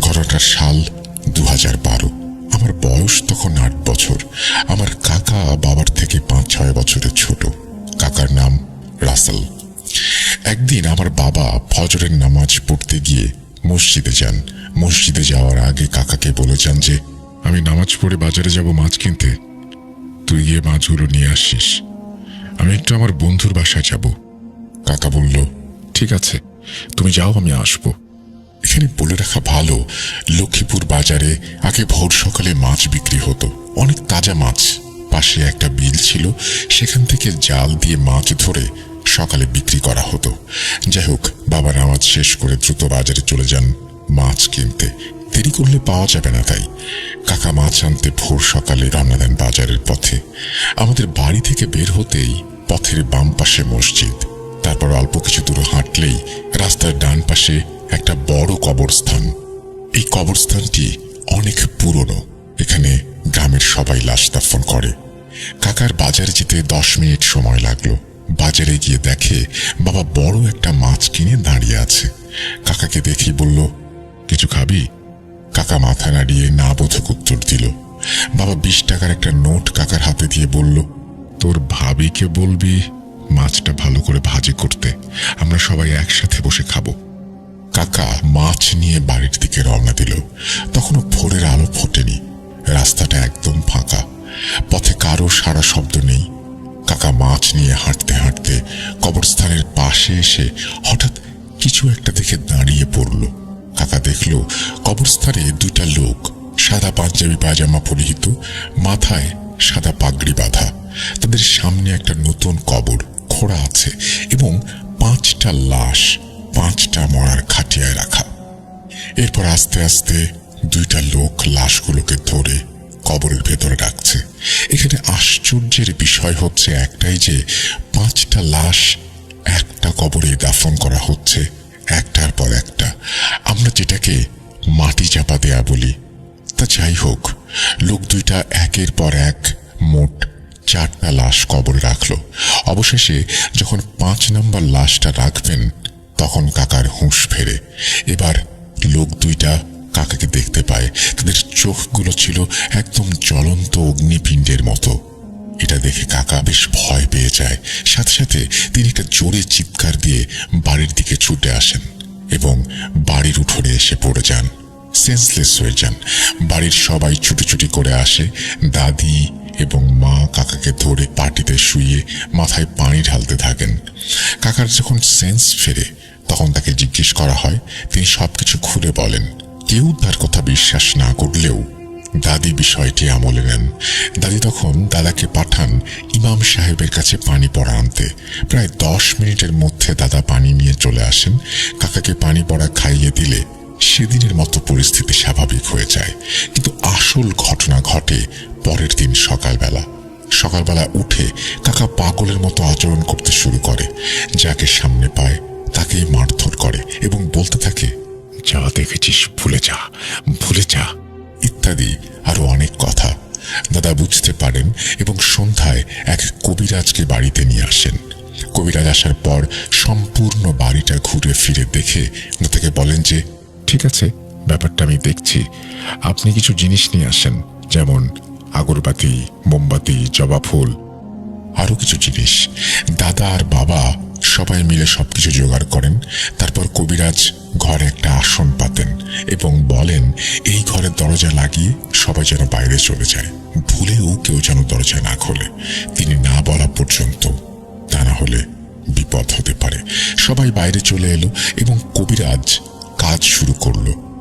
ঘটনাটার সাল দু হাজার বারো। আমার বয়স তখন আট বছর। আমার কাকা বাবার থেকে পাঁচ, ছয় বছরের ছোট। কাকার নাম রাসেল। একদিন আমার বাবা ফজরের নামাজ পড়তে গিয়ে মসজিদে যান। মসজিদে যাওয়ার আগে কাকাকে বলে যান যে, আমি নামাজ পড়ে বাজারে যাব মাছ কিনতে। তুই গিয়ে মাছগুলো নিয়ে আসিস। আমি একটু আমার বন্ধুর বাসায় যাব। কাকা বলল, ঠিক আছে। তুমি যাও, আমি আসব। এখানে বলে রাখা ভালো, লক্ষ্মীপুর বাজারে আগে ভোর সকালে মাছ বিক্রি হতো। অনেক তাজা মাছ। পাশে একটা বিল ছিল, সেখান থেকে জাল দিয়ে মাছ ধরে সকালে বিক্রি করা হতো। যাই হোক বাবা নামাজ শেষ করে দ্রুত বাজারে চলে যান মাছ কিনতে। দেরি করলে পাওয়া যাবে না তাই। কাকা মাছ আনতে ভোর সকালে রওনা দেন বাজারের পথে। আমাদের বাড়ি থেকে বের হতেই পথের বাম পাশে মসজিদ। তারপর অল্প কিছু দূর হাঁটলেই রাস্তার ডান পাশে একটা বড় কবরস্থান। এই কবরস্থানটি অনেক পুরনো। এখানে গ্রামের সবাই লাশ দাফন করে। কাকার বাজারে যেতে দশ মিনিট সময় লাগল। বাজারে গিয়ে দেখে বাবা বড় একটা মাছ কিনে দাঁড়িয়ে আছে। কাকাকে দেখি বলল, কিছু খাবি? কাকা মাথা নাড়িয়ে না বোধক উত্তর দিল। বাবা বিশ টাকার একটা নোট কাকার হাতে দিয়ে বলল, তোর ভাবিকে বলবি মাছটা ভালো করে ভাজি করতে। আমরা সবাই একসাথে বসে খাব। কাকা মাছ নিয়ে বাড়ির দিকে রওনা দিল। তখনও ভোরের আলো ফোটেনি। রাস্তাটা একদম ফাঁকা। পথে কারও সারা শব্দ নেই। কাকা মাছ নিয়ে হাঁটতে হাঁটতে কবরস্থানের পাশে এসে হঠাৎ কিছু একটা দেখে দাঁড়িয়ে পড়ল। কাকা দেখল কবরস্থানে দুইটা লোক, সাদা পাঞ্জাবি পায়জামা পরিহিত, মাথায় সাদা পাগড়ি বাঁধা। তাদের সামনে একটা নতুন কবর খোড়া আছে এবং পাঁচটা লাশ। পাঁচটা মরার খাটিয়ায় রাখা। এরপর আস্তে আস্তে দুইটা লোক লাশগুলোকে ধরে কবরের ভেতরে রাখছে এখানে আশ্চর্যের বিষয় হচ্ছে একটাই যে, পাঁচটা লাশ একটা কবরে দাফন করা হচ্ছে, একটার পর একটা। আমরা যেটাকে মাটি চাপা দেয়া বলি, তা যাই হোক, লোক দুইটা একের পর এক মোট চারটা লাশ কবরে রাখল। অবশেষে যখন পাঁচ নম্বর লাশটা রাখবেন তখন কাকার হুঁশ ফেরে। এবার লোক দুইটা কাকাকে দেখতে পায়। তাদের চোখগুলো ছিল একদম জ্বলন্ত অগ্নিপিণ্ডের মতো। এটা দেখে কাকা বেশ ভয় পেয়ে যায়। সাথে সাথে তিনি একটা জোরে চিৎকার দিয়ে বাড়ির দিকে ছুটে আসেন এবং বাড়ির উঠোনে এসে পড়ে যান। সেন্সলেস হয়ে যান। বাড়ির সবাই ছুটোছুটি করে আসে। দাদি এবং মা কাকাকে ধরে পাটিতে শুয়ে মাথায় পানি ঢালতে থাকেন। কাকার যখন সেন্স ফেরে তখন তাকে জিজ্ঞেস করা হয়, তিনি সবকিছু খুলে বলেন, কেউ তার কথা বিশ্বাস না করলেও দাদি বিষয়টি আমলে নেন। দাদি তখন দাদাকে পাঠান ইমাম সাহেবের কাছে পানি পড়া আনতে। প্রায় দশ মিনিটের মধ্যে দাদা পানি নিয়ে চলে আসেন। কাকাকে পানি পড়া খাইয়ে দিলে সেদিনের মতো পরিস্থিতি স্বাভাবিক হয়ে যায়। কিন্তু আসল ঘটনা ঘটে পরের দিন সকালবেলা। সকালবেলা উঠে কাকা পাগলের মতো আচরণ করতে শুরু করে, যাকে সামনে পায় তাকেই মারধর করে এবং বলতে থাকে, যা দেখেছিস ভুলে যা ভুলে যা। ইত্যাদি আরও অনেক কথা। দাদা বুঝতে পারেন এবং সন্ধ্যায় এক কবিরাজকে বাড়িতে নিয়ে আসেন। কবিরাজ আসার পর সম্পূর্ণ বাড়িটা ঘুরে ফিরে দেখে তাকে বলেন যে, ঠিক আছে, ব্যাপারটা আমি দেখছি। আপনি কিছু জিনিস নিয়ে আসেন, যেমন আগরবাতি, মোমবাতি, জবা ফুল আরও কিছু জিনিস। দাদা আর বাবা সবাই মিলে সব কিছু জোগাড় করেন, তারপর কবিরাজ ঘরে একটা আসন পাতেন এবং বলেন, এই ঘরের দরজা লাগিয়ে সবাই যেন বাইরে চলে যায়। ভুলেও কেউ যেন দরজা না খোলে। তিনি না বলা পর্যন্ত তা না হলে বিপদ হতে পারে। সবাই বাইরে চলে এলো এবং কবিরাজ কাজ শুরু করল।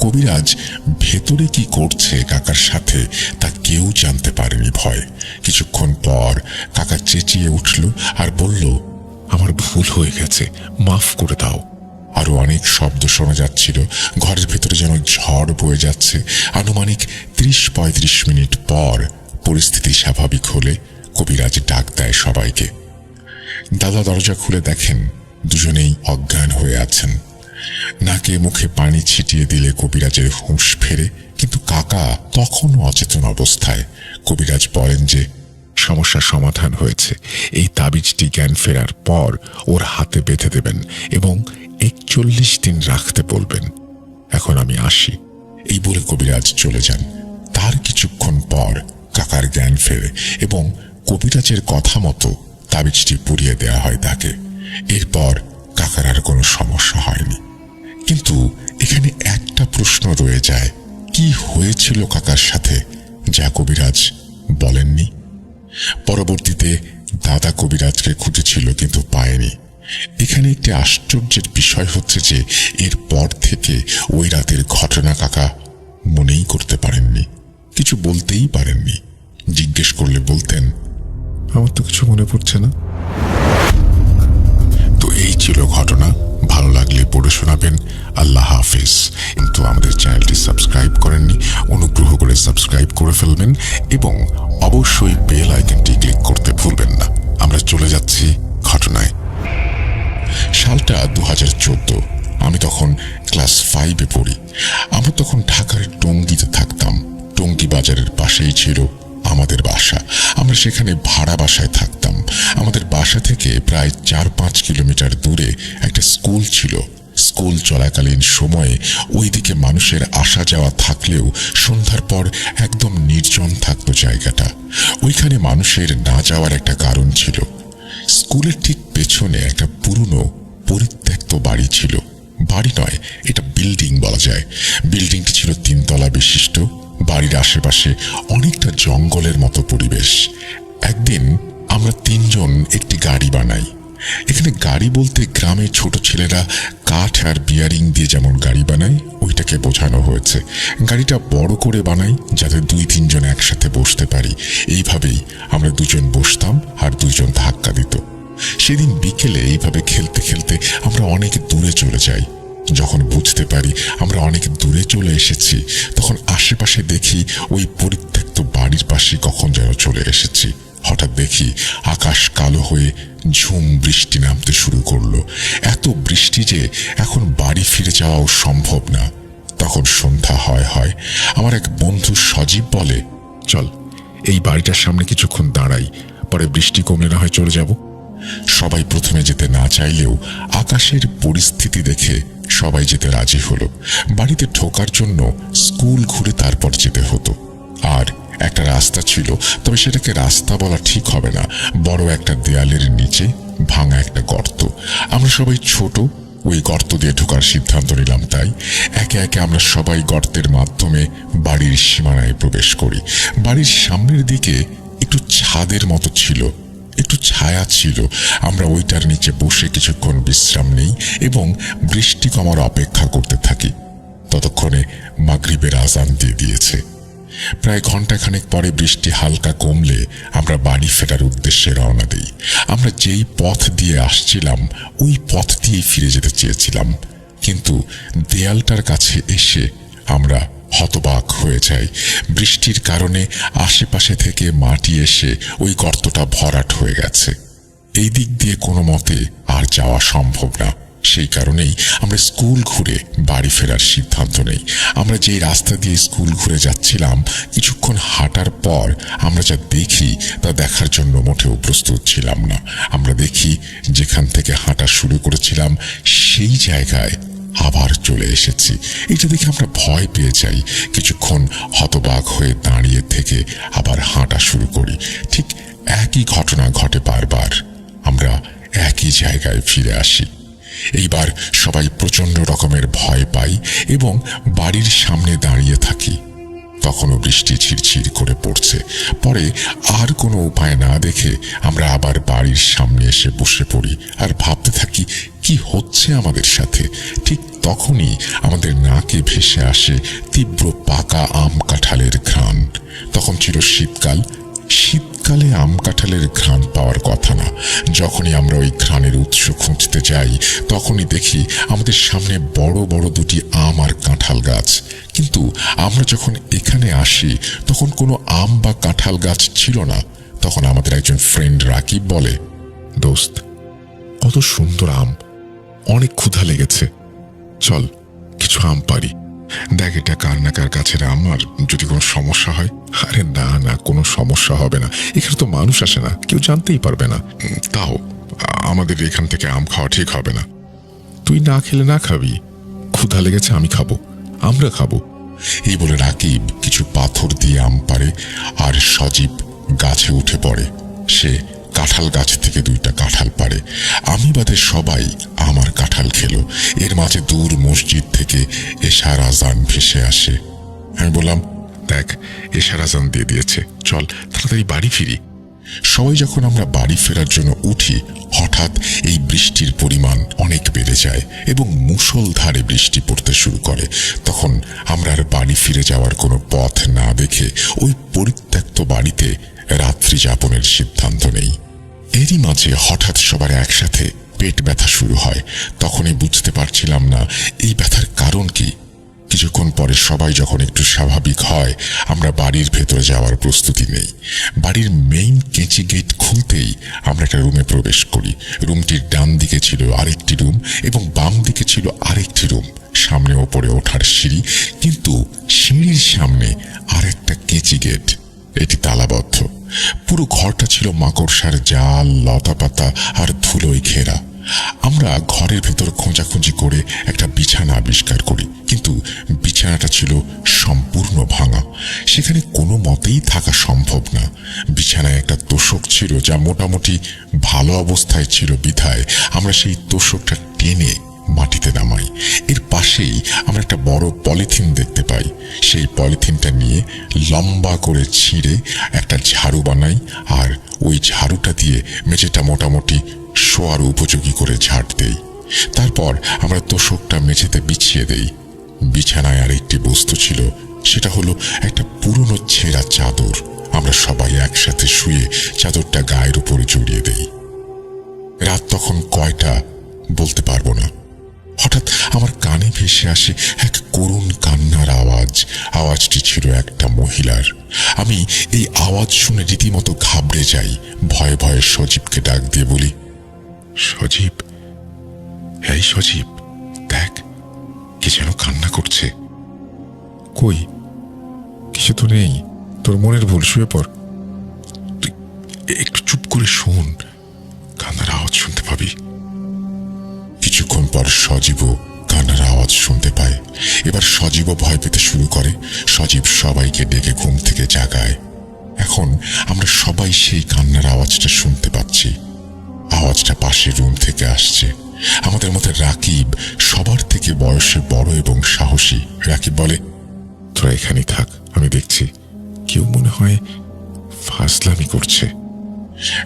কবিরাজ ভেতরে কি করছে কাকার সাথে তা কেউ জানতে পারেনি ভয়। কিছুক্ষণ পর কাকা চেঁচিয়ে উঠল আর বলল, আমার ভুল হয়ে গেছে, মাফ করে দাও। আরও অনেক শব্দ শোনা যাচ্ছিল। ঘরের ভেতরে যেন ঝড় বয়ে যাচ্ছে। আনুমানিক ত্রিশ পঁয়ত্রিশ মিনিট পর পরিস্থিতি স্বাভাবিক হলে কবিরাজ ডাক দেয় সবাইকে। দাদা দরজা খুলে দেখেন দুজনেই অজ্ঞান হয়ে আছেন। নাকে মুখে পানি ছিটিয়ে দিলে কবিরাজের হুঁশ ফেরে। কিন্তু কাকা তখনও অচেতন অবস্থায়। কবিরাজ বলেন যে, সমস্যার সমাধান হয়েছে। এই তাবিজটি জ্ঞান ফেরার পর ওর হাতে বেঁধে দেবেন এবং একচল্লিশ দিন রাখতে বলবেন। এখন আমি আসি। এই বলে কবিরাজ চলে যান। তার কিছুক্ষণ পর কাকার জ্ঞান ফেরে এবং কবিরাজের কথা মতো তাবিজটি পুড়িয়ে দেওয়া হয় তাকে। এরপর কাকার আর কোনো সমস্যা হয়নি। কিন্তু এখানে একটা প্রশ্ন রয়ে যায়। কি হয়েছিল কাকার সাথে? যা কবিরাজ বলেননি। পরবর্তীতে দাদা কবিরাজকে খুঁজেছিল কিন্তু পায়নি। এখানে একটি আশ্চর্যের বিষয় হচ্ছে যে, এর পর থেকে ওই রাতের ঘটনা কাকা মনেই করতে পারেননি। কিছু বলতেই পারেননি। জিজ্ঞেস করলে বলতেন, আমার তো কিছু মনে পড়ছে না। তো এই ছিল ঘটনা। ভালো লাগলে পড়ে শোনাবেন। আল্লাহ হাফিজ। কিন্তু আমাদের চ্যানেলটি সাবস্ক্রাইব করেননি, অনুগ্রহ করে সাবস্ক্রাইব করে ফেলবেন এবং অবশ্যই বেল আইকনটি ক্লিক করতে ভুলবেন না। আমরা চলে যাচ্ছি ঘটনায়। সালটা দু হাজার চোদ্দ। আমি তখন ক্লাস ফাইভে পড়ি। আমরা তখন ঢাকার টঙ্গিতে থাকতাম। টঙ্গি বাজারের পাশেই ছিল আমাদের বাসা। আমরা সেখানে ভাড়া বাসায় থাকতাম। আমাদের বাসা থেকে প্রায় চার পাঁচ কিলোমিটার দূরে একটা স্কুল ছিল। স্কুল চলাকালীন সময়ে ওইদিকে মানুষের আসা যাওয়া থাকলেও সন্ধ্যার পর একদম নির্জন থাকতো জায়গাটা। ওইখানে মানুষের না যাওয়ার একটা কারণ ছিল। স্কুলের ঠিক পেছনে একটা পুরনো, পরিত্যক্ত বাড়ি ছিল। বাড়ি নয়, এটা বিল্ডিং বলা যায়। বিল্ডিংটি ছিল তিনতলা বিশিষ্ট। বাড়ির আশেপাশে অনেকটা জঙ্গলের মতো পরিবেশ। একদিন আমরা তিনজন একটি গাড়ি বানাই। এখানে গাড়ি বলতে গ্রামে ছোট ছেলেরা কাঠ আর বিয়ারিং দিয়ে যেমন গাড়ি বানায়, ওইটাকে বোঝানো হয়েছে। গাড়িটা বড় করে বানাই যাতে দুই তিনজন একসাথে বসতে পারি। এইভাবেই আমরা দুজন বসতাম আর দুইজন ধাক্কা দিত। সেদিন বিকেলে এইভাবে খেলতে খেলতে আমরা অনেক দূরে চলে যাই। যখন বুঝতে পারি আমরা অনেক দূরে চলে এসেছি, তখন আশেপাশে দেখি ওই পরিত্যক্ত বাড়ির পাশে কখন যেন চলে এসেছি। হঠাৎ দেখি আকাশ কালো হয়ে ঝুম বৃষ্টি নামতে শুরু করল। এত বৃষ্টি যে এখন বাড়ি ফিরে যাওয়াও সম্ভব না। তখন সন্ধ্যা হয় হয় আমার এক বন্ধু সজীব বলে, চল, এই বাড়িটার সামনে কিছুক্ষণ দাঁড়াই, পরে বৃষ্টি কমলে না হয় চলে যাব। সবাই প্রথমে যেতে না চাইলেও আকাশের পরিস্থিতি দেখে সবাই যেতে রাজি হলো। বাড়িতে ঢোকার জন্য স্কুল ঘুরে তারপর যেতে হতো। আর একটা রাস্তা ছিল, তবে সেটাকে রাস্তা বলা ঠিক হবে না। বড় একটা দেয়ালের নিচে ভাঙা একটা গর্ত। আমরা সবাই ছোট, ওই গর্ত দিয়ে ঢোকার সিদ্ধান্ত নিলাম তাই। একে একে আমরা সবাই গর্তের মাধ্যমে বাড়ির সীমানায় প্রবেশ করি। বাড়ির সামনের দিকে একটু ছাদের মতো ছিল একটু ছায়া ছিল। আমরা ওইটার নিচে বসে কিছুক্ষণ বিশ্রাম নেই এবং বৃষ্টি কমার অপেক্ষা করতে থাকি। ততক্ষণে মাগরিবের আজান দিয়ে দিয়েছে। প্রায় ঘন্টাখানেক পরে বৃষ্টি হালকা কমলে আমরা বাড়ি ফেরার উদ্দেশ্যে রওনা দিই। আমরা যেই পথ দিয়ে আসছিলাম, ওই পথ দিয়েই ফিরে যেতে চেয়েছিলাম। কিন্তু দেয়ালটার কাছে এসে আমরা হতবাক হয়ে যাই। বৃষ্টির কারণে আশেপাশে থেকে মাটি এসে ওই গর্তটা ভরাট হয়ে গেছে। এই দিক দিয়ে কোনো মতে আর যাওয়া সম্ভব না। সেই কারণেই আমরা স্কুল ঘুরে বাড়ি ফেরার সিদ্ধান্ত নেই। আমরা যেই রাস্তা দিয়ে স্কুল ঘুরে যাচ্ছিলাম, কিছুক্ষণ হাঁটার পর আমরা যা দেখি তা দেখার জন্য মোটেও প্রস্তুত ছিলাম না। আমরা দেখি যেখান থেকে হাঁটা শুরু করেছিলাম, সেই জায়গায় আবার চলে এসেছি। এটা দেখে আমরা ভয় পেয়ে যাই। কিছুক্ষণ হতবাক হয়ে দাঁড়িয়ে থেকে আবার হাঁটা শুরু করি। ঠিক একই ঘটনা ঘটে বারবার। আমরা একই জায়গায় ফিরে আসি। এইবার সবাই প্রচণ্ড রকমের ভয় পাই এবং বাড়ির সামনে দাঁড়িয়ে থাকি। তখনও বৃষ্টি ছিরছির করে পড়ছে। পরে আর কোনো উপায় না দেখে আমরা আবার বাড়ির সামনে এসে বসে পড়ি আর ভাবতে থাকি, কি হচ্ছে আমাদের সাথে? ঠিক তখনই আমাদের নাকে ভেসে আসে তীব্র পাকা আম কাঁঠালের ঘ্রাণ। তখন ছিল শীতকাল শীতকালে আম কাঁঠালের ঘ্রাণ পাওয়ার কথা না। যখনই আমরা ওই ঘ্রাণের উৎস খুঁজতে যাই, তখনই দেখি আমাদের সামনে বড় বড় দুটি আম আর কাঁঠাল গাছ। কিন্তু আমরা যখন এখানে আসি, তখন কোনো আম বা কাঁঠাল গাছ ছিল না। তখন আমাদের একজন ফ্রেন্ড রাকিব বলে, দোস্ত, কত সুন্দর আম। অনেক ক্ষুধা লেগেছে। চল, কিছু আম পারি দেখ, এটা কার না কার কাছের আম আর যদি কোনো সমস্যা হয়, আরে না না, কোনো সমস্যা হবে না। এখানে তো মানুষ আসে না, কেউ জানতেই পারবে না। তাও, আমাদের এখান থেকে আম খাওয়া ঠিক হবে না। তুই না খেলে না খাবি। ক্ষুধা লেগেছে, আমি খাব। আমরা খাব। এই বলে রাকিব কিছু পাথর দিয়ে আম পারে আর সজীব গাছে উঠে পড়ে। সে কাঁঠাল গাছ থেকে দুইটা কাঁঠাল পারে আমি বাদে সবাই আমার কাঁঠাল খেলো এর মাঝে দূর মসজিদ থেকে এশার আজান ভেসে আসে। আমি বললাম, দেখ, এশার আজান দিয়ে দিয়েছে। চল, তাড়াতাড়ি বাড়ি ফিরি। সবাই যখন আমরা বাড়ি ফেরার জন্য উঠি, হঠাৎ এই বৃষ্টির পরিমাণ অনেক বেড়ে যায় এবং মুষলধারে বৃষ্টি পড়তে শুরু করে। তখন আমরা আর বাড়ি ফিরে যাওয়ার কোনো পথ না দেখে ওই পরিত্যক্ত বাড়িতে রাত্রি যাপনের সিদ্ধান্ত নেই। এরই মাঝে হঠাৎ সবার একসাথে পেট ব্যথা শুরু হয়। তখনই বুঝতে পারছিলাম না, এই ব্যথার কারণ কি? কিছুক্ষণ পরে সবাই যখন একটু স্বাভাবিক হয়, আমরা বাড়ির ভেতরে যাওয়ার প্রস্তুতি নেই। বাড়ির মেইন কেঁচি গেট খুলতেই আমরা একটা রুমে প্রবেশ করি। রুমটির ডান দিকে ছিল আরেকটি রুম এবং বাম দিকে ছিল আরেকটি রুম সামনে ওপরে ওঠার সিঁড়ি, কিন্তু সিঁড়ির সামনে আরেকটা কেঁচি গেট এটি তালাবদ্ধ। পুরো ঘরটা ছিল মাকড়সার জাল, লতাপাতা আর ধুলোয় ঘেরা। আমরা ঘরের ভেতর খোঁজাখুঁজি করে একটা বিছানা আবিষ্কার করি। কিন্তু বিছানাটা ছিল সম্পূর্ণ ভাঙা। সেখানে কোনো মতেই থাকা সম্ভব না। বিছানায় একটা তোষক ছিল যা মোটামুটি ভালো অবস্থায় ছিল বিধায়। আমরা সেই তোষকটা টেনে মাটিতে নামাই। এর পাশেই আমরা একটা বড় পলিথিন দেখতে পাই। সেই পলিথিনটা নিয়ে লম্বা করে ছিঁড়ে একটা ঝাড়ু বানাই আর ওই ঝাড়ুটা দিয়ে মেঝেটা মোটামুটি শোয়ার উপযোগী করে ঝাড় দেই। তারপর আমরা তোষকটা মেঝেতে বিছিয়ে দেই। বিছানায় আর একটি বস্তু ছিল, সেটা হলো একটা পুরনো ছেঁড়া চাদর। আমরা সবাই একসাথে শুয়ে চাদরটা গায়ের উপরে জড়িয়ে দেই। রাত তখন কয়টা বলতে পারব না। হঠাৎ আমার কানে ভেসে আসে এক করুণ কান্নার আওয়াজ। আওয়াজটি ছিল একটা মহিলার। আমি এই আওয়াজ শুনে রীতিমতো ঘাবড়ে যাই। ভয়ে ভয়ে সজীবকে ডাক দিয়ে বলি সজীব, এই সজীব, দেখ, কি যেন কান্না করছে। কই? কিছু তো নেই, তোর মনের ভুল, শুয়ে পর তুই একটু চুপ করে শোন, কান্নার আওয়াজ শুনতে পাবি। কিছুক্ষণ পর সজীবও কান্নার আওয়াজ শুনতে পায়। এবার সজীবও ভয় পেতে শুরু করে। সজীব সবাইকে ডেকে ঘুম থেকে জাগায়। এখন আমরা সবাই সেই কান্নার আওয়াজটা শুনতে পাচ্ছি। আওয়াজটা পাশের রুম থেকে আসছে। আমাদের মধ্যে রাকিব সবার থেকে বয়সে বড় এবং সাহসী। রাকিব বলে, তোরা এখানেই থাক, আমি দেখছি। কেউ মনে হয় ফাজলামি করছে।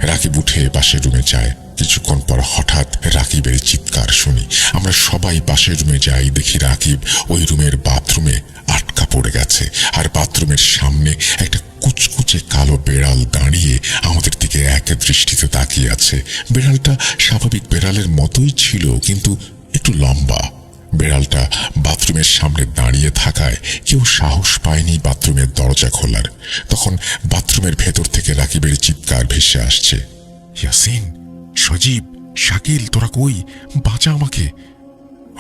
রাকিব উঠে পাশের রুমে যায়। কিছুক্ষণ পর হঠাৎ রাকিবের চিৎকার শুনি। আমরা সবাই পাশের রুমে যাই, দেখি রাকিব ওই রুমের বাথরুমে আটকা পড়ে গেছে আর বাথরুমের সামনে একটা কুচকুচে কালো বেড়াল দাঁড়িয়ে আমাদের দিকে এক দৃষ্টিতে তাকিয়ে আছে। বেড়ালটা স্বাভাবিক বেড়ালের মতোই ছিল, কিন্তু একটু লম্বা। বেড়ালটা বাথরুমের সামনে দাঁড়িয়ে থাকায় কেউ সাহস পায়নি বাথরুমের দরজা খোলার। তখন বাথরুমের ভেতর থেকে রাকিবের চিৎকার ভেসে আসছে। ইয়াসিন! সজীব, শাকিল, তোরা কই? বাঁচা আমাকে।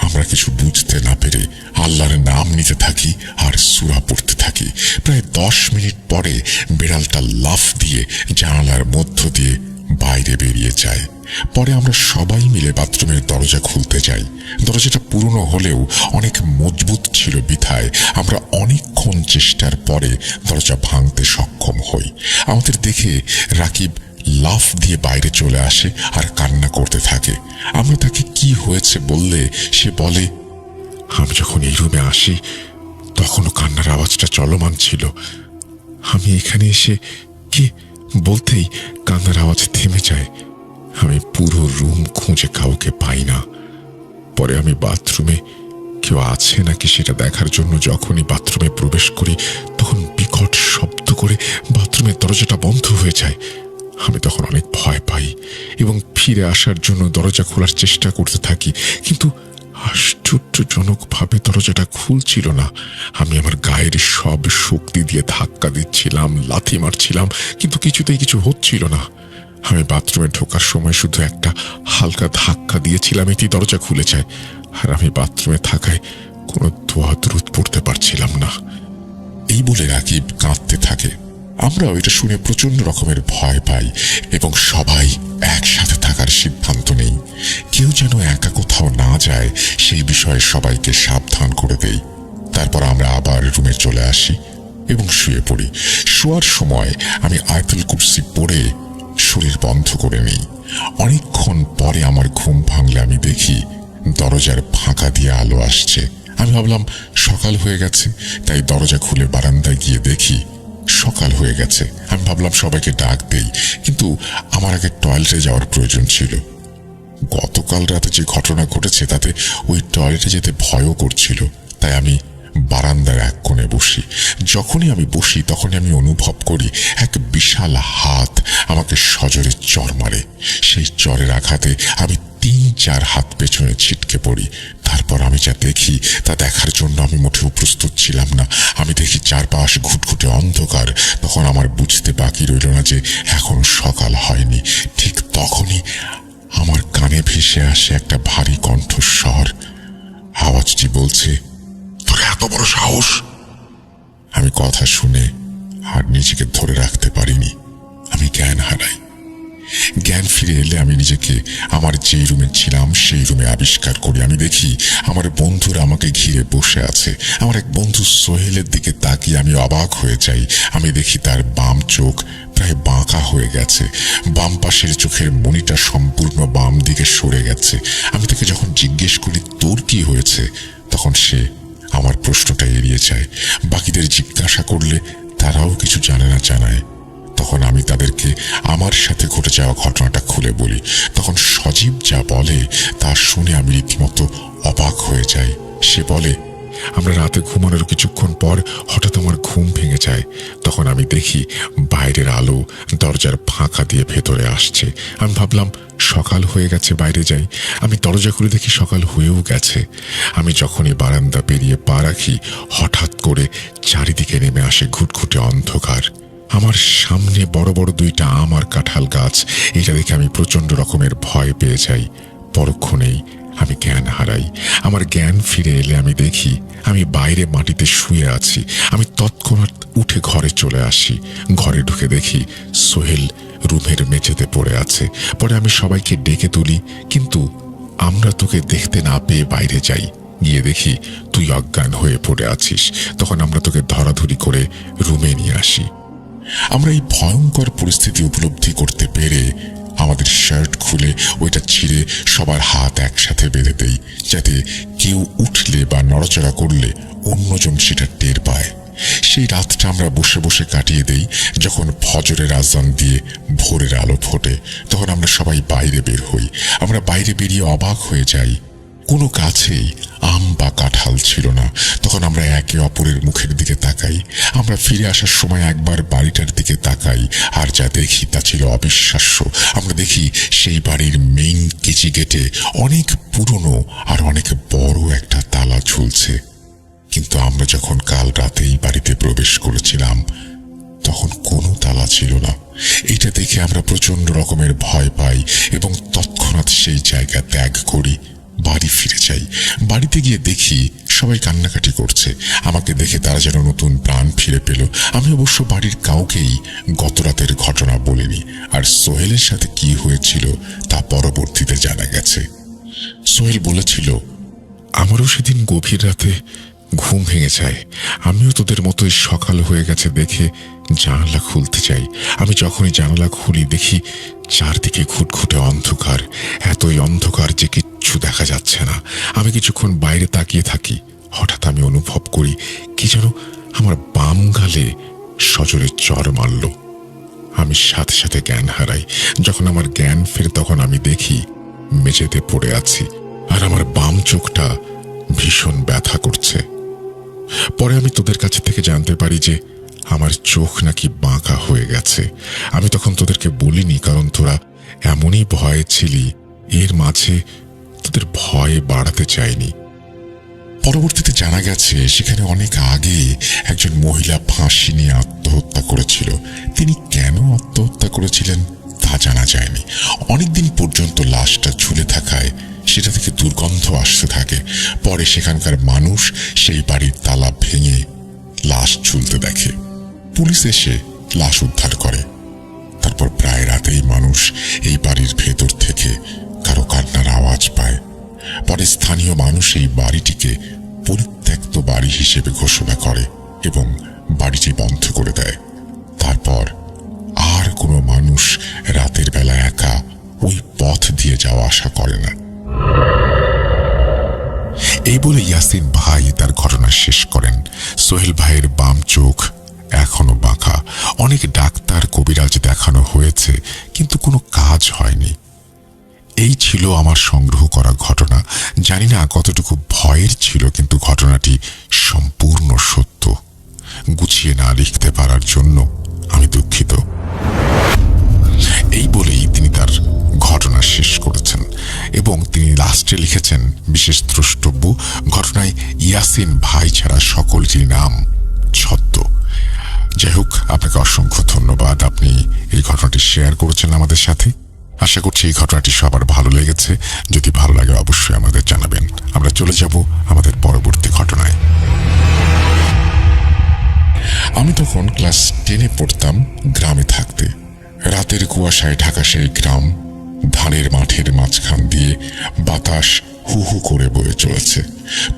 আমরা কিছু বুঝতে না পেরে আল্লাহর নাম নিতে থাকি আর সুরা পড়তে থাকি। প্রায় দশ মিনিট পরে বিড়ালটা লাফ দিয়ে জানালার মধ্য দিয়ে বাইরে বেরিয়ে যায়। পরে আমরা সবাই মিলে বাথরুমের দরজা খুলতে যাই। দরজাটা পুরনো হলেও অনেক মজবুত ছিল বিথায়। আমরা অনেকক্ষণ চেষ্টার পরে দরজা ভাঙতে সক্ষম হই। আমাদের দেখে রাকিব লাফ দিয়ে বাইরে চলে আসে আর কান্না করতে থাকে। আমরা তাকে কি হয়েছে বললে সে বলে, আমি যখন এই রুমে আসি, তখনও কান্নার আওয়াজটা চলমান ছিল। আমি এখানে এসে কে বলতেই কান্নার আওয়াজ থেমে যায়। আমি পুরো রুম খুঁজে কাউকে পাই না। পরে আমি বাথরুমে কেউ আছে নাকি সেটা দেখার জন্য যখনই বাথরুমে প্রবেশ করি, তখন বিকট শব্দ করে বাথরুমের দরজাটা বন্ধ হয়ে যায়। আমি তখন অনেক ভয় পাই এবং ফিরে আসার জন্য দরজা খোলার চেষ্টা করতে থাকি। কিন্তু আশ্চর্যজনকভাবে দরজাটা খুলছিল না। আমি আমার গায়ের সব শক্তি দিয়ে ধাক্কা দিচ্ছিলাম, লাথি মারছিলাম, কিন্তু কিছুতেই কিছু হচ্ছিল না। আমি বাথরুমে ঢোকার সময় শুধু একটা হালকা ধাক্কা দিয়েছিলাম, এটি দরজা খুলে যায়। আর আমি বাথরুমে থাকায় কোনো দোয়া দ্রুত পড়তে পারছিলাম না। এই বলে রাকিব কাঁদতে থাকে। আমরা এটা শুনে প্রচণ্ড রকমের ভয় পাই এবং সবাই একসাথে থাকার সিদ্ধান্ত নেই। কেউ যেন একা কোথাও না যায়, সেই বিষয়ে সবাইকে সাবধান করে দেই। তারপর আমরা আবার রুমে চলে আসি এবং শুয়ে পড়ি। শোয়ার সময় আমি আয়তুল কুরসি পড়ে শরীর বন্ধ করে নিই। অনেকক্ষণ পরে আমার ঘুম ভাঙলে আমি দেখি দরজার ফাঁকা দিয়ে আলো আসছে। আমি ভাবলাম, সকাল হয়ে গেছে, তাই দরজা খুলে বারান্দায় গিয়ে দেখি সকাল হয়ে গেছে। আমি ভাবলাম সবাইকে ডাক দেই, কিন্তু আমার আগে টয়লেটে যাওয়ার প্রয়োজন ছিল। গতকাল রাতে যে ঘটনা ঘটেছে, তাতে ওই টয়লেটে যেতে ভয়ও করছিল। তাই আমি বারান্দার এক কোণে বসি। যখনই আমি বসি, তখনই আমি অনুভব করি, এক বিশাল হাত আমাকে সজোরে চর মারে। সেই চরের আঘাতে আমি তিন চার হাত পেছনে ছিটকে পড়ি। তারপর আমি যা দেখি, তা দেখার জন্য আমি মোটেও প্রস্তুত ছিলাম না। আমি দেখি চারপাশ ঘুটঘুটে অন্ধকার। তখন আমার বুঝতে বাকি রইল না যে এখন সকাল হয়নি। ঠিক তখনই আমার কানে ভেসে আসে একটা ভারী কণ্ঠস্বর। আওয়াজটি বলছে, তোর এত বড় সাহস? আমি কথা শুনে আর নিজেকে ধরে রাখতে পারিনি। আমি জ্ঞান হারাই। জ্ঞান ফিরে এলে আমি নিজেকে আমার যেই রুমে ছিলাম, সেই রুমে আবিষ্কার করি। আমি দেখি আমার বন্ধুরা আমাকে ঘিরে বসে আছে। আমার এক বন্ধু সোহেলের দিকে তাকিয়ে আমি অবাক হয়ে যাই। আমি দেখি তার বাম চোখ প্রায় বাঁকা হয়ে গেছে। বাম পাশের চোখের মনিটা সম্পূর্ণ বাম দিকে সরে গেছে। আমি তাকে যখন জিজ্ঞেস করি, তোর কি হয়েছে? তখন সে আমার প্রশ্নটা এড়িয়ে যায়। বাকিদের জিজ্ঞাসা করলে তারাও কিছু জানে না জানায়। তখন আমি তাদেরকে আমার সাথে ঘটে যাওয়া ঘটনাটা খুলে বলি। তখন সজীব যা বলে তা শুনে আমি রীতিমতো অবাক হয়ে যাই। সে বলে, আমরা রাতে ঘুমানোর কিছুক্ষণ পর হঠাৎ আমার ঘুম ভেঙে যায়। তখন আমি দেখি বাইরের আলো দরজার ফাঁকা দিয়ে ভেতরে আসছে। আমি ভাবলাম, সকাল হয়ে গেছে, বাইরে যাই। আমি দরজা খুলে দেখি সকাল হয়েও গেছে। আমি যখনই বারান্দা পেরিয়ে পা রাখি, হঠাৎ করে চারিদিকে নেমে আসে ঘুটঘুটে অন্ধকার। আমার সামনে বড় বড় দুইটা আম আর কাঁঠাল গাছ, এটা দেখে আমি প্রচণ্ড রকমের ভয় পেয়ে যাই। পরক্ষণেই আমি জ্ঞান হারাই। আমার জ্ঞান ফিরে এলে আমি দেখি, আমি বাইরে মাটিতে শুয়ে আছি। আমি তৎক্ষণাৎ উঠে ঘরে চলে আসি। ঘরে ঢুকে দেখি সোহেল রুমের মেঝেতে পড়ে আছে। পরে আমি সবাইকে ডেকে তুলি, কিন্তু আমরা তোকে দেখতে না পেয়ে বাইরে যাই। গিয়ে দেখি তুই অজ্ঞান হয়ে পড়ে আছিস। তখন আমরা তোকে ধরাধরি করে রুমে নিয়ে আসি। আমরা এই ভয়ঙ্কর পরিস্থিতি উপলব্ধি করতে পেরে আমাদের শার্ট খুলে ওইটা ছিঁড়ে সবার হাত একসাথে বেঁধে দেই, যাতে কেউ উঠলে বা নড়াচড়া করলে অন্যজন সেটা টের পায়। সেই রাতটা আমরা বসে বসে কাটিয়ে দেই, যখন ফজরের আজান দিয়ে ভোরের আলো ফোটে, তখন আমরা সবাই বাইরে বের হই। আমরা বাইরে বেরিয়ে অবাক হয়ে যাই কোনো গাছেই আম বা কাঁঠাল ছিল না। তখন আমরা একে অপরের মুখের দিকে তাকাই। আমরা ফিরে আসার সময় একবার বাড়িটার দিকে তাকাই, আর যা দেখি তা ছিল অবিশ্বাস্য। আমরা দেখি সেই বাড়ির মেইন কেচি গেটে অনেক পুরনো আর অনেক বড় একটা তালা ঝুলছে। কিন্তু আমরা যখন কাল রাতেই বাড়িতে প্রবেশ করেছিলাম, তখন কোনো তালা ছিল না। এটা দেখে আমরা প্রচণ্ড রকমের ভয় পাই এবং তৎক্ষণাৎ সেই জায়গা ত্যাগ করি। বাড়ি ফিরে যাই। বাড়িতে গিয়ে দেখি সবাই কান্নাকাটি করছে। আমাকে দেখে তারা যেন নতুন প্রাণ ফিরে পেল। আমি অবশ্য বাড়ির কাউকেই গত রাতের ঘটনা বলিনি। আর সোহেলের সাথে কি হয়েছিল তা পরবর্তীতে জানা গেছে। সোহেল বলেছিল, আমারও সেদিন গভীর রাতে ঘুম ভেঙে যায়। আমিও তোদের মতোই সকাল হয়ে গেছে দেখে জানালা খুলতে চাই। আমি যখনই জানালা খুলি দেখি চারদিকে ঘুটঘুটে অন্ধকার। এতই অন্ধকার যে কিচ্ছু দেখা যাচ্ছে না। আমি কিছুক্ষণ বাইরে তাকিয়ে থাকি। হঠাৎ আমি অনুভব করি কি যেন আমার বাম গালে সজোরে চর মারল। আমি সাথে সাথে জ্ঞান হারাই। যখন আমার জ্ঞান ফেরে তখন আমি দেখি মেঝেতে পড়ে আছি। আর আমার বাম চোখটা ভীষণ ব্যথা করছে। পরে আমি তোদের কাছে থেকে জানতে পারি যে আমার চোখ নাকি বাঁকা হয়ে গেছে। আমি তখন তোদেরকে বলিনি, কারণ তোরা এমনই ভয়ে ছিলি। এর মাঝে তোদের ভয় বাড়াতে চাইনি। পরবর্তীতে জানা গেছে, সেখানে অনেক আগে একজন মহিলা ফাঁসি নিয়ে আত্মহত্যা করেছিল। তিনি কেন আত্মহত্যা করেছিলেন তা জানা যায়নি। অনেকদিন পর্যন্ত লাশটা ঝুলে থাকায় সেটা থেকে দুর্গন্ধ আসতে থাকে। পরে সেখানকার মানুষ সেই বাড়ির তালা ভেঙে লাশ ঝুলতে দেখে। পুলিশ এসে লাশ উদ্ধার করে। তারপর প্রায় রাতেই মানুষ এই বাড়ির ভেতর থেকে কারও কান্নার আওয়াজ পায়। পরে স্থানীয় মানুষ এই বাড়িটিকে পরিত্যক্ত বাড়ি হিসেবে ঘোষণা করে এবং বাড়িটি বন্ধ করে দেয়। তারপর আর কোনো মানুষ রাতের বেলা একা ওই পথ দিয়ে যাওয়া আসা করে না। এই বলে ইয়াসিন ভাই তার ঘটনা শেষ করেন। সোহেল ভাইয়ের বাম চোখ এখনও বাঁকা। অনেক ডাক্তার কবিরাজ দেখানো হয়েছে, কিন্তু কোনো কাজ হয়নি। এই ছিল আমার সংগ্রহ করা ঘটনা। জানি না কতটুকু ভয়ের ছিল, কিন্তু ঘটনাটি সম্পূর্ণ সত্য। গুছিয়ে না লিখতে পারার জন্য আমি দুঃখিত। এই বলেই তিনি তার ঘটনা শেষ করেছেন এবং তিনি লাস্টে লিখেছেন, বিশেষ দ্রষ্টব্য, ঘটনায় ইয়াসিন ভাই ছাড়া সকলটি নাম ছদ্ম যাই হোক, আপনাকে অসংখ্য ধন্যবাদ। আপনি এই ঘটনাটি শেয়ার করেছেন আমাদের সাথে। আশা করছি এই ঘটনাটি সবার ভালো লেগেছে। যদি ভালো লাগে অবশ্যই আমাদের জানাবেন। আমরা চলে যাব আমাদের পরবর্তী ঘটনায়। আমি তখন ক্লাস টেনে পড়তাম গ্রামে থাকতে। রাতের কুয়াশায় ঢাকা সেই গ্রাম, ধানের মাঠের মাঝখান দিয়ে বাতাস হু হু করে বয়ে চলেছে।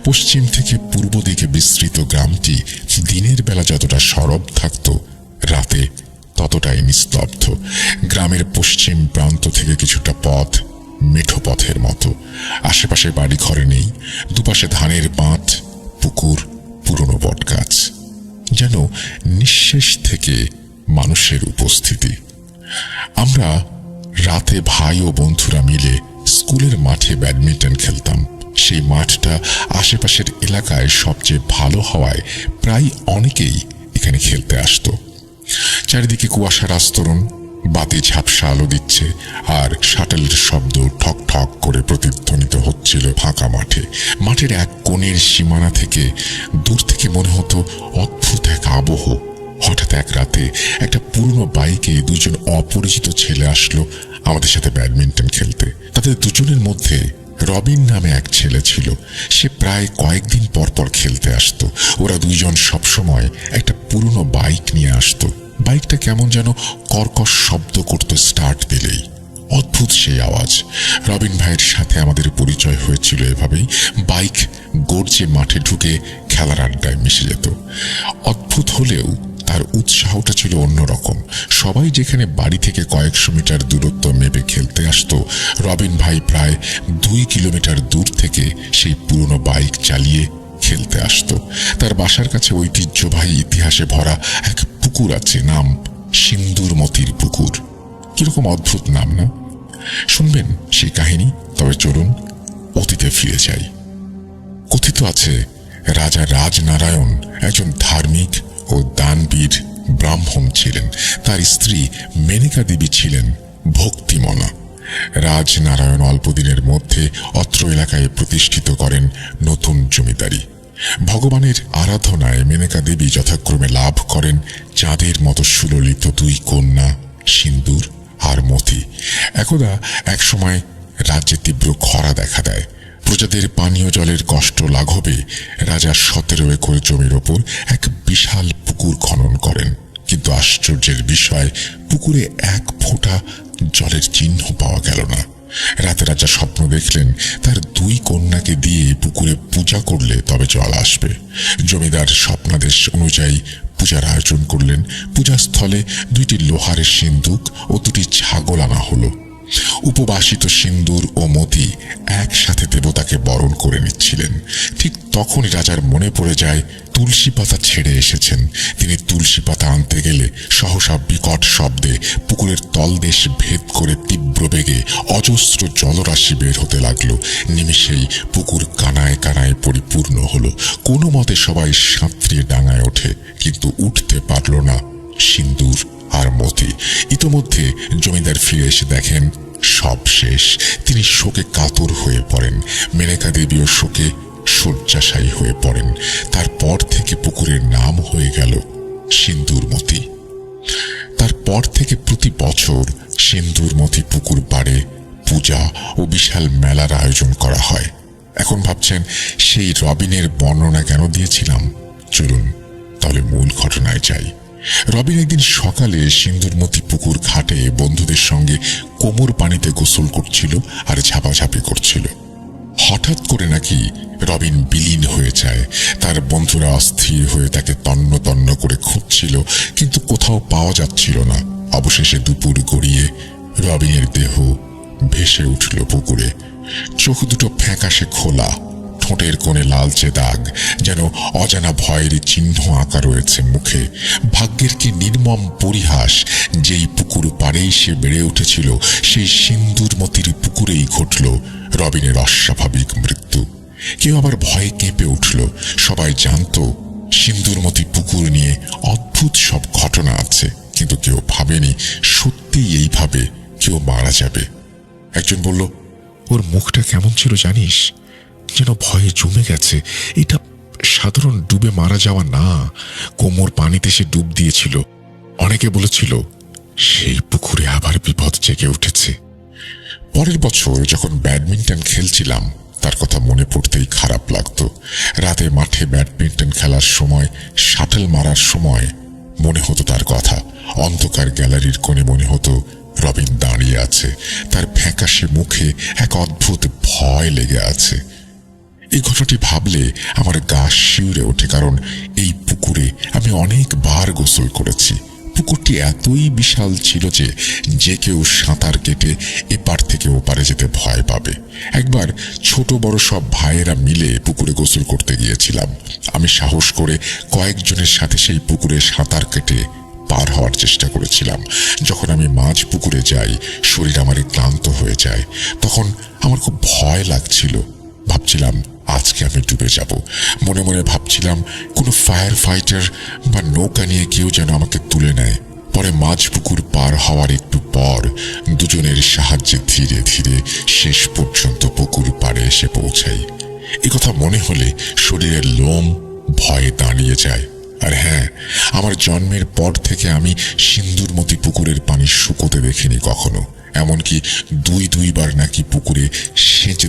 পশ্চিম থেকে পূর্ব দিকে বিস্তৃত গ্রামটি দিনের বেলা যতটা সরব থাকত, রাতে ততটাই নিস্তব্ধ। গ্রামের পশ্চিম প্রান্ত থেকে কিছুটা পথ মেঠো পথের মতো। আশেপাশে বাড়ি ঘরে নেই, দুপাশে ধানের বাঁধ পুকুর, পুরনো বটগাছ। যেন নিঃশেষ থেকে মানুষের উপস্থিতি। আমরা রাতে ভাই ও বন্ধুরা মিলে স্কুলের মাঠে ব্যাডমিন্টন খেলতাম। সেই মাঠটা আশেপাশের এলাকায় সবচেয়ে ভালো হওয়ায় প্রায় অনেকেই এখানে খেলতে আসতো। চারিদিকে কুয়াশার আস্তরণ বাতি ঝাপসা আলো দিচ্ছে, আর শাটলের শব্দ ঠক ঠক করে প্রতিধ্বনিত হচ্ছিল ফাঁকা মাঠে। মাঠের এক কোণের সীমানা থেকে দূর থেকে মনে হতো অদ্ভুত এক আবহ। হঠাৎ এক রাতে একটা পুরনো বাইকে দুজন অপরিচিত ছেলে আসলো আমাদের সাথে ব্যাডমিন্টন খেলতে। তাদের দুজনের মধ্যে রবিন নামে এক ছেলে ছিল। সে প্রায় কয়েকদিন পর পর খেলতে আসতো। ওরা দুইজন সবসময় একটা পুরনো বাইক নিয়ে আসতো। বাইকটা কেমন যেন কর্কশ শব্দ করত স্টার্ট দিলেই। অদ্ভুত সেই আওয়াজ। রবিন ভাইয়ের সাথে আমাদের পরিচয় হয়েছিল এভাবেই। বাইক গর্জে মাঠে ঢুকে খেলার আড্ডায় মিশে যেত। অদ্ভুত হলেও তার উৎসাহটা ছিল অন্যরকম। সবাই যেখানে বাড়ি থেকে কয়েকশো মিটার দূরত্ব মেপে খেলতে আসতো, রবিন ভাই প্রায় দুই কিলোমিটার দূর থেকে সেই পুরনো বাইক চালিয়ে খেলতে আসতো। তার বাসার কাছে ঐতিহ্যবাহী ইতিহাসে ভরা এক পুকুর আছে, নাম সিন্দুরমতির পুকুর। কীরকম অদ্ভুত নাম, না? শুনবেন সেই কাহিনী, তবে চলুন অতীতে ফিরে যাই। কথিত আছে, রাজা রাজনারায়ণ একজন ধার্মিক ও দানবীর ব্রাহ্মণ ছিলেন। তার স্ত্রী মেনিকা দেবী ছিলেন ভক্তিমনা। রাজনারায়ণ অল্পদিনের মধ্যে অত্র এলাকায় প্রতিষ্ঠিত করেন নতুন জমিদারি। ভগবানের আরাধনায় মেনকা দেবী যথাক্রমে লাভ করেন চাঁদের মতো সুললিত দুই কন্যা, সিন্দুর আর মতি। একদা একসময় রাজ্যে তীব্র খরা দেখা দেয়। প্রজাদের পানীয় জলের কষ্ট লাঘবে, রাজা সতেরো একর জমির ওপর এক বিশাল পুকুর খনন করেন। কিন্তু আশ্চর্যের বিষয়, পুকুরে এক ফোঁটা জলের চিহ্ন পাওয়া গেল না। রাতে রাজা স্বপ্ন দেখলেন, তার দুই কন্যাকে দিয়ে পুকুরে পূজা করলে তবে জল আসবে। জমিদার স্বপ্নাদেশ অনুযায়ী পূজার আয়োজন করলেন। পূজাস্থলে দুইটি লোহারের সিন্দুক ও দুটি ছাগল আনা হলো। উপবাসিত সিন্দুর ও মতি একসাথে দেবতাকে বরণ করে নিচ্ছিলেন। ঠিক তখনই রাজার মনে পড়ে যায়, তুলসী পাতা ছেড়ে এসেছেন। তিনি তুলসী পাতা আনতে গেলে সহসা বিকট শব্দে পুকুরের তলদেশ ভেদ করে তীব্র বেগে অজস্র জলরাশি বের হতে লাগল। নিমিষেই পুকুর কানায় কানায় পরিপূর্ণ হলো। কোনো মতে সবাই সাঁতরিয়ে ডাঙায় ওঠে, কিন্তু উঠতে পারল না। সিন্দুর আর মতি। ইতোমধ্যে জমিদার ফিরে এসে দেখেন, সব শেষ। তিনি শোকে কাতর হয়ে পড়েন। মেনকা দেবীও শোকে শয্যাশায়ী হয়ে পড়েন। তারপর থেকে পুকুরের নাম হয়ে গেল সিন্দুরমতি তারপর থেকে প্রতি বছর সিন্দুরমতি পুকুর পাড়ে পূজা ও বিশাল মেলার আয়োজন করা হয়। এখন ভাবছেন, সেই রবিনের বর্ণনা কেন দিয়েছিলাম? চলুন, তাহলে মূল ঘটনায় যাই। রবিন একদিন সকালে সিন্দুরমতি পুকুর ঘাটে বন্ধুদের সঙ্গে কোমর পানিতে গোসল করছিল আর ঝাপাঝাপি করছিল। হঠাৎ করে নাকি রবিন বিলীন হয়ে যায়। তার বন্ধুরা অস্থির হয়ে তাকে তন্ন তন্ন করে খুঁজছিল, কিন্তু কোথাও পাওয়া যাচ্ছিল না। অবশেষে দুপুর গড়িয়ে রবিনের দেহ ভেসে উঠল পুকুরে। চোখ দুটো ফ্যাকাশে খোলা। ঠোঁটের কোণে লালচে দাগ, যেন অজানা ভয়ের চিহ্ন আঁকা রয়েছে মুখে। ভাগ্যের কি নির্মম পরিহাস, যেই পুকুর পাড়েই সে বেড়ে উঠেছিল, সেই সিন্দুরমতির পুকুরেই ঘটল রবিনের অস্বাভাবিক মৃত্যু। কেউ আবার ভয়ে কেঁপে উঠল। সবাই জানতো সিন্দুরমতি পুকুর নিয়ে অদ্ভুত সব ঘটনা আছে, কিন্তু কেউ ভাবেনি সত্যিই এইভাবে কেউ মারা যাবে। একজন বলল, ওর মুখটা কেমন ছিল জানিস? যেন ভয়ে জমে গেছে। এটা সাধারণ ডুবে মারা যাওয়া না। কোমর পানিতে সে ডুব দিয়েছিল। অনেকে বলেছিল, সেই পুকুরে আবার বিপদ জেগে উঠেছে। পরের বছর যখন ব্যাডমিন্টন খেলছিলাম, তার কথা মনে পড়তেই খারাপ লাগতো। রাতে মাঠে ব্যাডমিন্টন খেলার সময়, শাটল মারার সময় মনে হতো তার কথা। অন্ধকার গ্যালারির কোণে মনে হতো রবিন দাঁড়িয়ে আছে। তার ফ্যাকাশে মুখে এক অদ্ভুত ভয় লেগে আছে। এই ঘটনাটি ভাবলে আমার গা শিউরে ওঠে, কারণ এই পুকুরে আমি অনেকবার গোসল করেছি। পুকুরটি এতই বিশাল ছিল যে যে কেউ সাঁতার কেটে এপার থেকে ওপারে যেতে ভয় পাবে। একবার ছোট বড় সব ভাইয়েরা মিলে পুকুরে গোসল করতে গিয়েছিলাম। আমি সাহস করে কয়েকজনের সাথে সেই পুকুরে সাঁতার কেটে পার হওয়ার চেষ্টা করেছিলাম। যখন আমি মাঝ পুকুরে যাই, শরীর আমার ক্লান্ত হয়ে যায়। তখন আমার খুব ভয় লাগছিল। ভাবছিলাম আজকে আমি ডুবে যাব। মনে মনে ভাবছিলাম, কোনো ফায়ার ফাইটার বা নৌকা নিয়ে কেউ যেন আমাকে তুলে নেয়। পরে মাঝ পুকুর পার হওয়ার একটু পর দুজনের সাহায্যে ধীরে ধীরে শেষ পর্যন্ত পুকুর পাড়ে এসে পৌঁছাই। কথা মনে হলে শরীরের লোম ভয়ে দাঁড়িয়ে যায়। আর হ্যাঁ আমার জন্মের পর থেকে আমি সিন্দুরমতি পুকুরের পানি শুকোতে দেখিনি কখনো। এমনকি দুই দুইবার নাকি পুকুরে সেচে